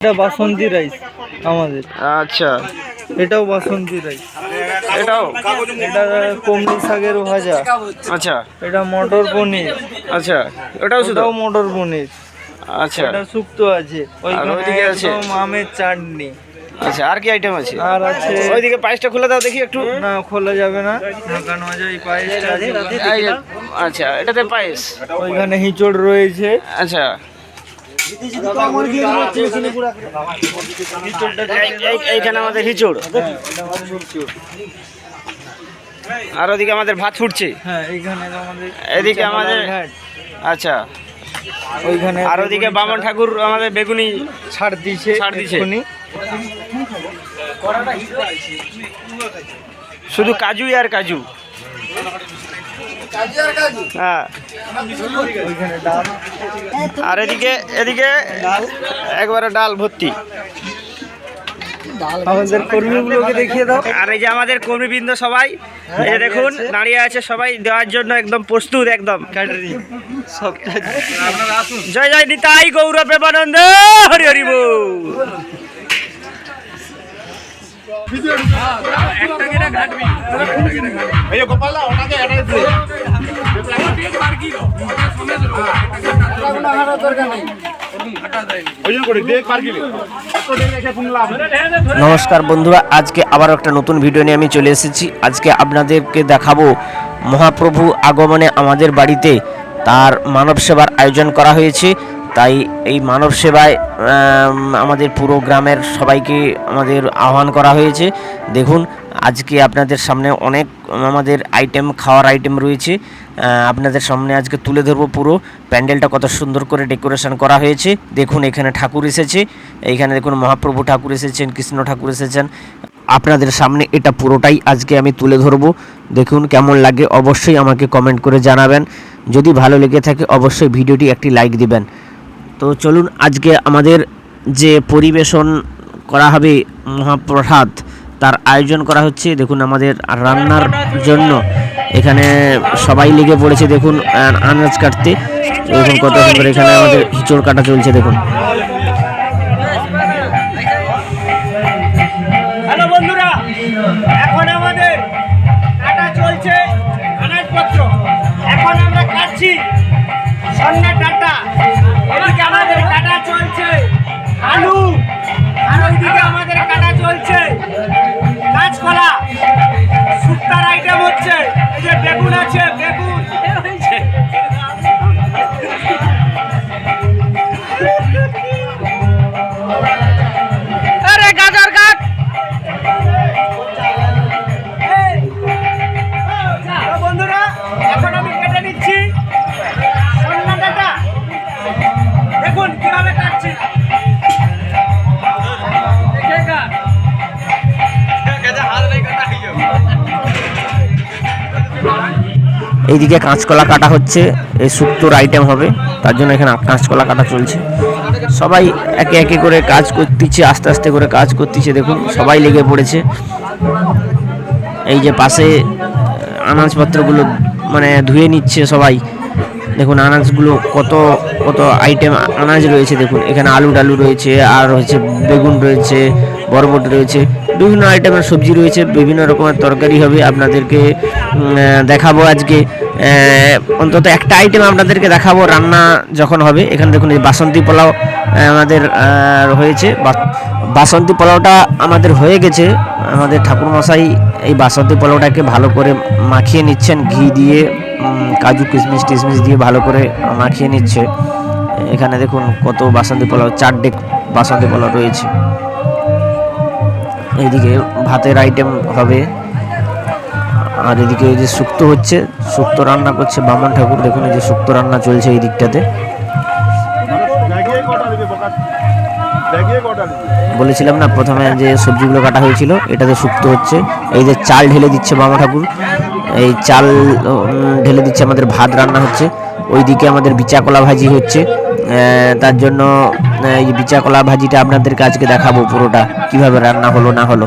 এটা বাসন্তী রাইস আমাদের। আচ্ছা। এটাও বাসন্তী রাইস এটাও? এটা কমলি শাকের ভাজা। আচ্ছা। এটা মটর পনির। আচ্ছা। ওটাও শুধু? মটর পনির। আচ্ছা। এটা শুক্তো আছে। ওইদিকে আছে? আমের চাটনি। আচ্ছা আর কি আইটেম আছে? আর আছে ওইদিকে পায়েসটা খুলে দাও দেখি একটু। না খোলা যাবে না। ঢাকানো যায় পায়েসটা আছে। আচ্ছা এটাতে পায়েস? ওইখানে হিঁচড় রয়েছে। আচ্ছা। এইখানে আমাদের হিচুড়। আর ওদিকে আমাদের ভাত ফুটছে। হ্যাঁ এদিকে আমাদের আচ্ছা। ওইখানে আর ওদিকে বামন ঠাকুর আমাদের বেগুনি ছাড় দিছে ছাড় দিছে। শুধু কাজুই আর কাজু। হ্যাঁ। আর এদিকে এদিকে একবারে ডাল ভর্তি। আমাদের কর্মীগুলোকে দেখিয়ে দাও। আর এই যে আমাদের কর্মীবৃন্দ সবাই এই দেখুন দাঁড়িয়ে আছে সবাই দেওয়ার জন্য একদম প্রস্তুত একদম। জয় জয় নিতাই গৌরব প্রেমানন্দ হরি হরি নমস্কার বন্ধুরা, আজকে আবার একটা নতুন ভিডিও নিয়ে আমি চলে এসেছি। আজকে আপনাদেরকে দেখাবো মহাপ্রভু আগমনে আমাদের বাড়িতে তার মানব সেবার আয়োজন করা হয়েছে। তাই এই মানব সেবায় আমাদের পুরো গ্রামের সবাইকে আমাদের আহ্বান করা হয়েছে। দেখুন, আজকে আপনাদের সামনে অনেক আমাদের আইটেম খাওয়ার আইটেম রয়েছে। আপনাদের সামনে আজকে তুলে ধরবো পুরো। প্যান্ডেলটা কত সুন্দর করে ডেকোরেশন করা হয়েছে। দেখুন, এখানে ঠাকুর এসেছে। এইখানে দেখুন, মহাপ্রভু ঠাকুর এসেছেন, কৃষ্ণ ঠাকুর এসেছেন। আপনাদের সামনে এটা পুরোটাই আজকে আমি তুলে ধরবো। দেখুন, কেমন লাগে অবশ্যই আমাকে কমেন্ট করে জানাবেন। যদি ভালো লেগে থাকে, অবশ্যই ভিডিওটি একটি লাইক দিবেন। তো চলুন আজকে আমাদের যে পরিবেশন করা হবে মহাপ্রসাদ, তার আয়োজন করা হচ্ছে। দেখুন আমাদের রান্নার জন্য। এখানে সবাই লেগে পড়েছে, দেখুন আনাজ কাটতে। দেখুন কত সুন্দর এখানে আমাদের হিচড় কাটা চলছে, দেখুন। এইদিকে কাঁচকলা কাটা হচ্ছে, এই শুক্তোর আইটেম হবে, তার জন্য এখানে কাঁচকলা কাটা চলছে। সবাই একে একে করে কাজ করতেছে, আস্তে আস্তে করে কাজ করতেছে, দেখুন, সবাই লেগে পড়েছে। এই যে পাশে আনাজপত্রগুলো মানে ধুয়ে নিচ্ছে সবাই। দেখুন, আনাজগুলো কত কত আইটেম আনাজ রয়েছে, দেখুন, এখানে আলু টালু রয়েছে, আর হচ্ছে বেগুন রয়েছে, বরবটি রয়েছে, বিভিন্ন আইটেমের সবজি রয়েছে, বিভিন্ন রকমের তরকারি হবে আপনাদেরকে দেখাবো আজকে। অন্তত একটা আইটেম আপনাদেরকে দেখাবো, রান্না যখন হবে। এখানে দেখুন, এই বাসন্তী পোলাও আমাদের হয়েছে বাসন্তী পোলাওটা আমাদের হয়ে গেছে। আমাদের ঠাকুরমশাই এই বাসন্তী পোলাওটাকে ভালো করে মাখিয়ে নিচ্ছেন। ঘি দিয়ে কাজু কিশমিশ টিশমিশ দিয়ে ভালো করে মাখিয়ে নিচ্ছে। এখানে দেখুন, কত বাসন্তী পোলাও চার ডেক বাসন্তী পোলাও রয়েছে। এইদিকে ভাতের আইটেম হবে। আর এদিকে এই যে শুক্তো হচ্ছে, শুক্তো রান্না করছে বামন ঠাকুর। দেখুন এই যে শুক্তো রান্না চলছে এই দিকটাতে। বলেছিলাম না, প্রথমে যে সবজিগুলো কাটা হয়েছিল, এটাতে শুক্তো হচ্ছে। এই যে চাল ঢেলে দিচ্ছে বামা ঠাকুর। এই চাল ঢেলে দিচ্ছে আমাদের ভাত রান্না হচ্ছে। ওইদিকে আমাদের বিচা কলা ভাজি হচ্ছে। তার জন্য এই বিচা কলা ভাজিটা আপনাদেরকে আজকে দেখাবো পুরোটা, কীভাবে রান্না হলো না হলো।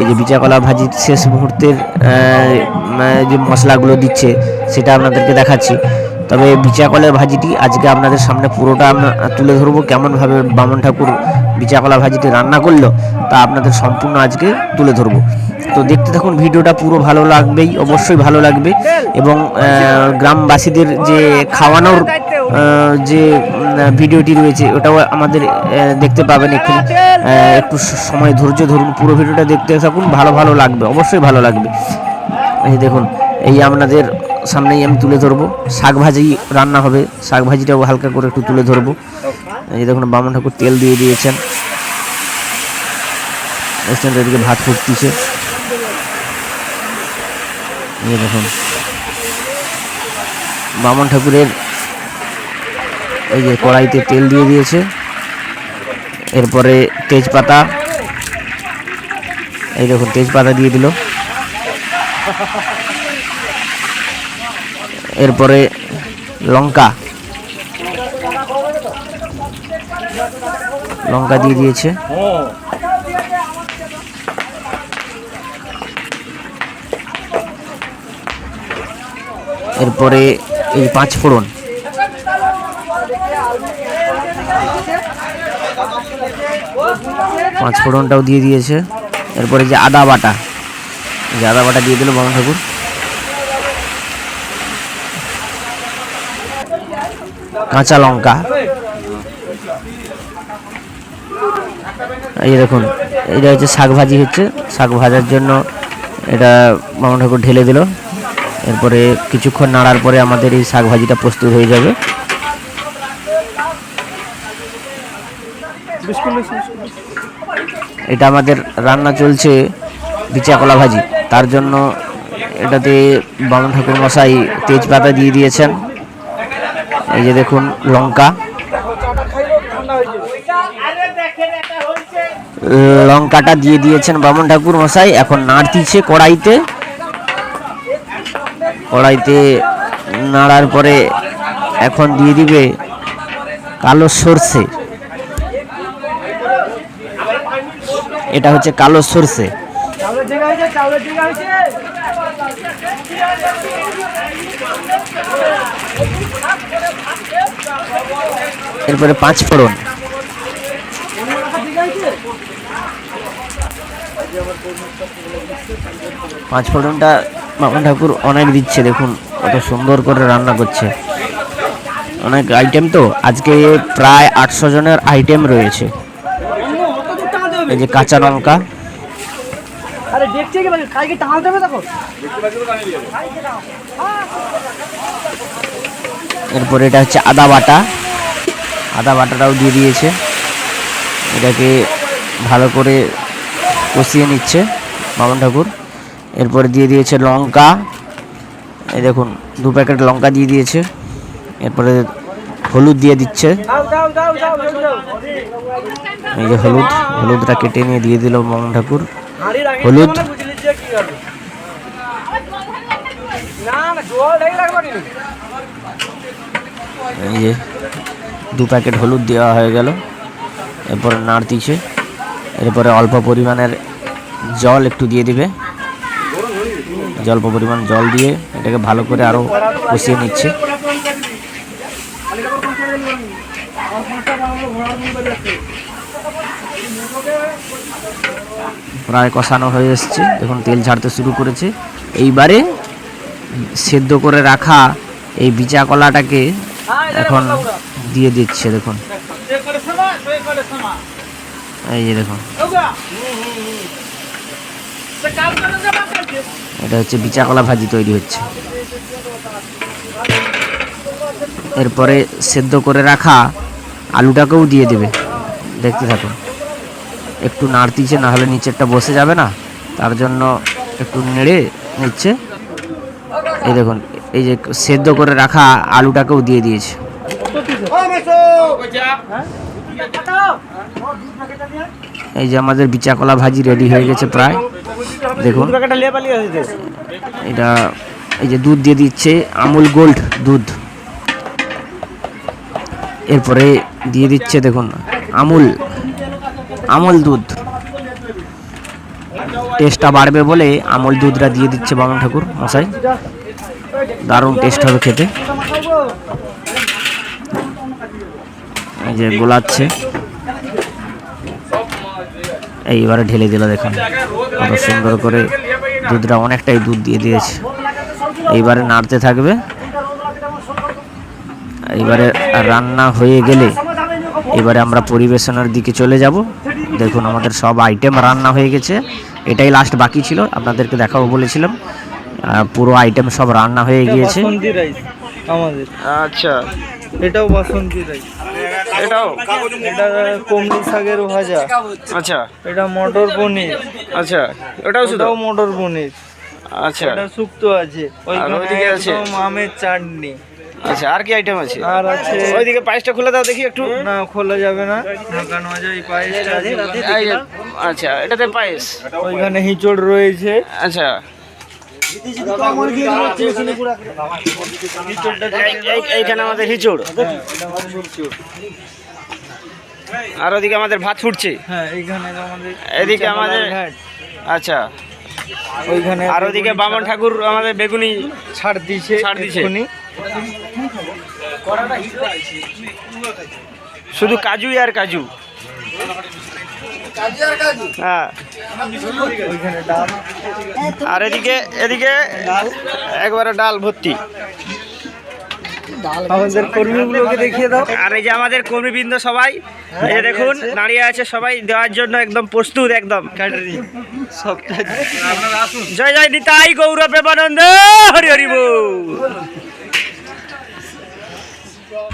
এই যে বিচা কলা ভাজির শেষ মুহূর্তের যে মশলাগুলো দিচ্ছে, সেটা আপনাদেরকে দেখাচ্ছি। তবে বিচা কলের ভাজিটি আজকে আপনাদের সামনে পুরোটা আমরা তুলে ধরবো, কেমনভাবে বামন ঠাকুর বিচা কলা ভাজিটি রান্না করল, তা আপনাদের সম্পূর্ণ আজকে তুলে ধরবো। তো দেখতে থাকুন, ভিডিওটা পুরো ভালো লাগবেই, অবশ্যই ভালো লাগবে। এবং গ্রামবাসীদের যে খাওয়ানোর যে ভিডিওটি রয়েছে, ওটাও আমাদের দেখতে পাবেন একটু একটু সময় ধৈর্য ধরুন, পুরো ভিডিওটা দেখতে থাকুন, ভালো ভালো লাগবে, অবশ্যই ভালো লাগবে। এই দেখুন, এই আপনাদের সামনেই আমি তুলে ধরবো। শাক ভাজি রান্না হবে, শাক ভাজিটাও হালকা করে একটু তুলে ধরবো। এই দেখুন, বামন ঠাকুর তেল দিয়ে দিয়েছেন। এদিকে ভাত ফুটতিছে। এই দেখুন, বামন ঠাকুরের এই যে কড়াইতে তেল দিয়ে দিয়েছে। এরপরে তেজপাতা। এই দেখুন, তেজপাতা দিয়ে দিল। এরপরে লঙ্কা। লঙ্কা দিয়ে দিয়েছে। এরপরে এই পাঁচ ফোড়ন পাঁচ ফোড়নটাও দিয়ে দিয়েছে। এরপরে যে আদা বাটা যে আদা বাটা দিয়ে দিল বামন ঠাকুর। কাঁচা লঙ্কা। এই দেখুন এটা হচ্ছে শাক ভাজি হচ্ছে। শাক ভাজার জন্য এটা মামা ঠাকুর ঢেলে দিল। এরপরে কিছুক্ষণ নাড়ার পরে আমাদের এই শাক ভাজিটা প্রস্তুত হয়ে যাবে। এটা আমাদের রান্না চলছে বিচা কলা ভাজি। তার জন্য এটাতে বামন ঠাকুর মশাই তেজপাতা দিয়ে দিয়েছেন। এই যে দেখুন, লঙ্কা। লঙ্কাটা দিয়ে দিয়েছেন বামন ঠাকুর মশাই। এখন নাড়তিছে কড়াইতে। কড়াইতে নাড়ার পরে এখন দিয়ে দিবে কালো সর্ষে। এটা হচ্ছে কালো সর্ষে। এরপরে পাঁচ ফোড়ন। পাঁচ ফোড়নটা বামন ঠাকুর অনেক দিচ্ছে, দেখুন কত সুন্দর করে রান্না করছে। অনেক আইটেম তো, আজকে প্রায় আটশো জনের আইটেম রয়েছে। এই যে কাঁচা লঙ্কা। আরে দেখছে কি কালকে হবে তখন? এরপরে এটা হচ্ছে আদা বাটা। আদা বাটাটাও দিয়ে দিয়েছে। এটাকে ভালো করে কষিয়ে নিচ্ছে বামন ঠাকুর। এরপরে দিয়ে দিয়েছে লঙ্কা। এই দেখুন দু প্যাকেট লঙ্কা দিয়ে দিয়েছে। এরপরে হলুদ দিয়ে দিচ্ছে। এই যে হলুদ, হলুদটা কেটে নিয়ে দিয়ে দিল বামন ঠাকুর। হলুদ। এই যে দু প্যাকেট হলুদ দেওয়া হয়ে গেল। এরপরে নাড়তিছে এরপরে অল্প পরিমাণের জল একটু দিয়ে দিবে। অল্প পরিমাণ জল দিয়ে এটাকে ভালো করে আরও কষিয়ে নিচ্ছে। প্রায় কষানো হয়ে এসছে। দেখুন, তেল ছাড়তে শুরু করেছে। এইবারে সেদ্ধ করে রাখা এই বিচা কলাটাকে এখন দিয়ে দিচ্ছে, দেখুন। এই যে দেখুন। এটা হচ্ছে বিচা কলা ভাজি তৈরি হচ্ছে। এরপরে সেদ্ধ করে রাখা আলুটাকেও দিয়ে দেবে। দেখতে থাকুন একটু নাড়তিছে, না হলে নিচেরটা বসে যাবে না। তার জন্য একটু নেড়ে নিচ্ছে। এই দেখুন, এই যে সেদ্ধ করে রাখা আলুটাকেও দিয়ে দিয়েছে। এই যে আমাদের বিচা কলা ভাজি রেডি হয়ে গেছে প্রায়। দেখুন। এটা এই যে দুধ দিয়ে দিচ্ছে, আমুল গোল্ড দুধ। এরপরে দিয়ে দিচ্ছে দেখুন, আমুল আমুল দুধ। টেস্টটা বাড়বে বলে আমুল দুধটা দিয়ে দিচ্ছে বামন ঠাকুর মশাই। দারুণ টেস্ট হবে খেতে। এই যে গোলাচ্ছে। এইবারে ঢেলে দিল দেখুন, কত সুন্দর করে দুধটা অনেকটাই দুধ দিয়ে দিয়েছে। এইবারে নাড়তে থাকবে। এইবারে রান্না হয়ে গেলে এবারে আমরা পরিবেশনের দিকে চলে যাব। দেখুন আমাদের সব আইটেম রান্না হয়ে গেছে। এটাই লাস্ট বাকি ছিল আপনাদেরকে দেখাবো বলেছিলাম। পুরো আইটেম সব রান্না হয়ে গিয়েছে। আমাদের। আচ্ছা। এটাও বাসন্তী রাইস এটাও? এটা কমলি শাকের ভাজা। আচ্ছা। এটা মটর পনির। আচ্ছা। ওটাও ওটাও মটর পনির। আচ্ছা। এটা শুক্তো আছে। ওইদিকে আছে? আমের চাটনি। আচ্ছা আর কি আইটেম আছে? আর আছে ওইদিকে পায়েসটা খুলে দাও দেখি একটু। না খোলা যাবে না। ঢাকানো আছে। এই পায়েসটা আছে। আচ্ছা এটাতে পায়েস। ওইখানে হিচড় রয়েছে। আচ্ছা। এই- এই- এইখানে আমাদের হিচুড়। আর ওদিকে আমাদের ভাত ফুটছে। হ্যাঁ এইখানে আমাদের এদিকে আমাদের- আচ্ছা। ওইখানে আর ওদিকে বামন ঠাকুর আমাদের বেগুনি ছাড় দিছে ছাড় দিছে। শুধু কাজুই আর কাজু? হ্যাঁ। আর এদিকে এদিকে একবারে ডাল ভর্তি। আমাদের কর্মীগুলোকে দেখিয়ে দাও। আর এই যে আমাদের কর্মীবৃন্দ সবাই এই দেখুন দাঁড়িয়ে আছে সবাই দেওয়ার জন্য একদম প্রস্তুত একদম। জয় জয় নিতাই গৌরব প্রেমানন্দ হরি হরি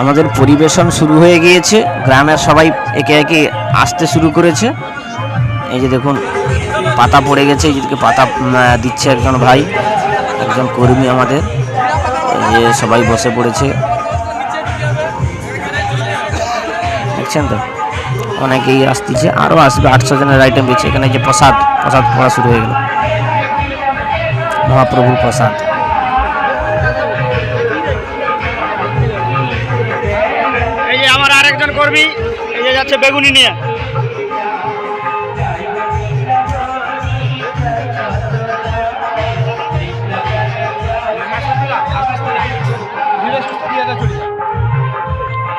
আমাদের পরিবেশন শুরু হয়ে গিয়েছে। গ্রামের সবাই একে একে আসতে শুরু করেছে। এই যে দেখুন, পাতা পড়ে গেছে, এই যেদিকে পাতা দিচ্ছে একজন ভাই, একজন কর্মী আমাদের। এই যে সবাই বসে পড়েছে। দেখছেন তো? অনেকেই আসতেছে আরও আসবে আটশো জনের আইটেম দিচ্ছে। এখানে যে প্রসাদ প্রসাদ পড়া শুরু হয়ে গেল। মহাপ্রভুর প্রসাদ। বেগুনি নিয়ে।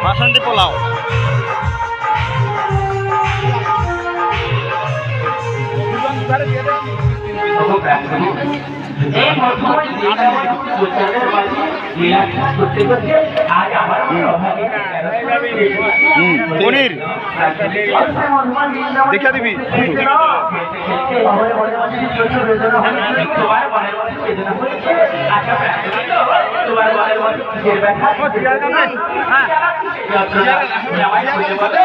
বাসন্তী পোলাও। এই বর্তমান প্রচারের মাঝে লীলাখ্যান করতে করতে আজ আমার পনির। দেখা দিবি। তোমার মনের মধ্যে বেদনা হয়েছে আশা তোমার মনের মধ্যে কিসের ব্যথা জামাই বলে বলে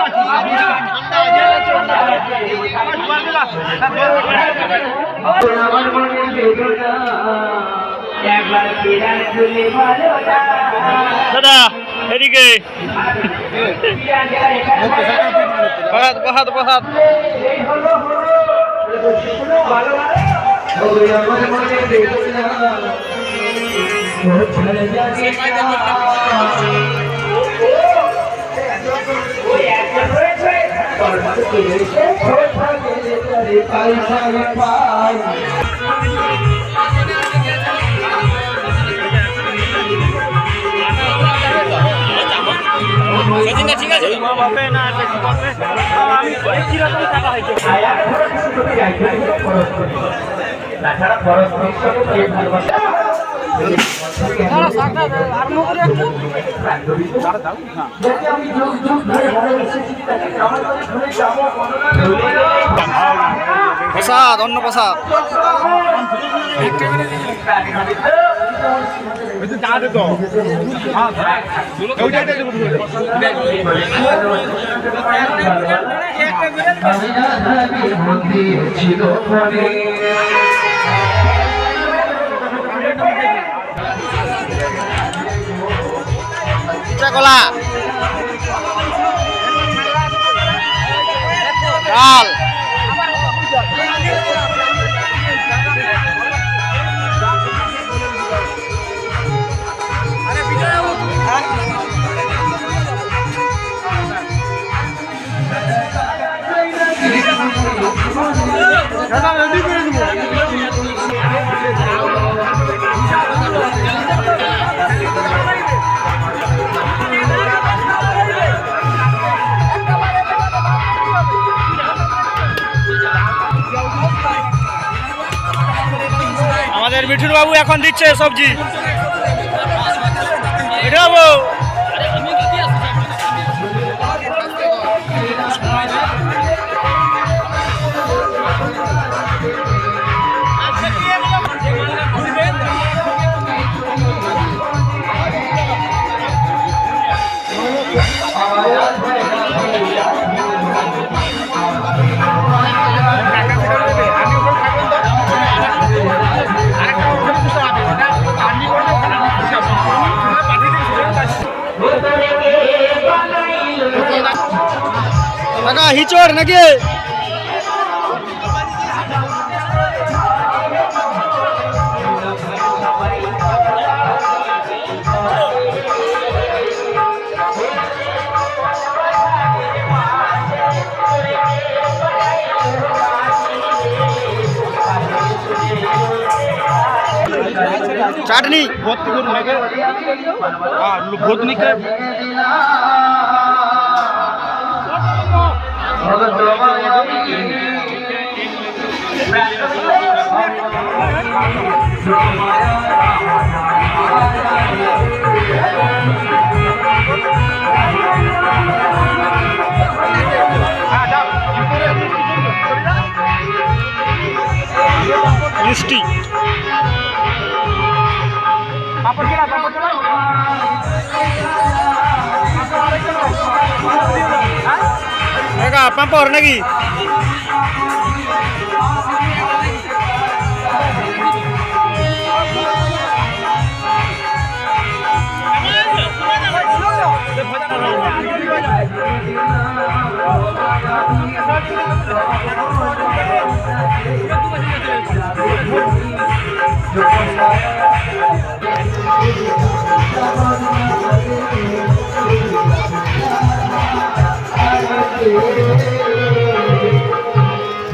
তাছাড়া পরস্পরের সঙ্গে প্রেম ভালোবাসা প্রসাদ অন্ন প্রসাদ। ছিল চিত্রকলা। ডাল বাবু এখন দিচ্ছে সবজি। মিঠুন বাবু কাকা হিচড় নাকি চাটনি ভর্তি করুন নাকি হ্যাঁ মিষ্টি কাকা পাঁপড় নাকি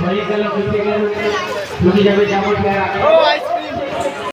হয়ে গেল ঘুরতে গেল তুমি যাবে যেমন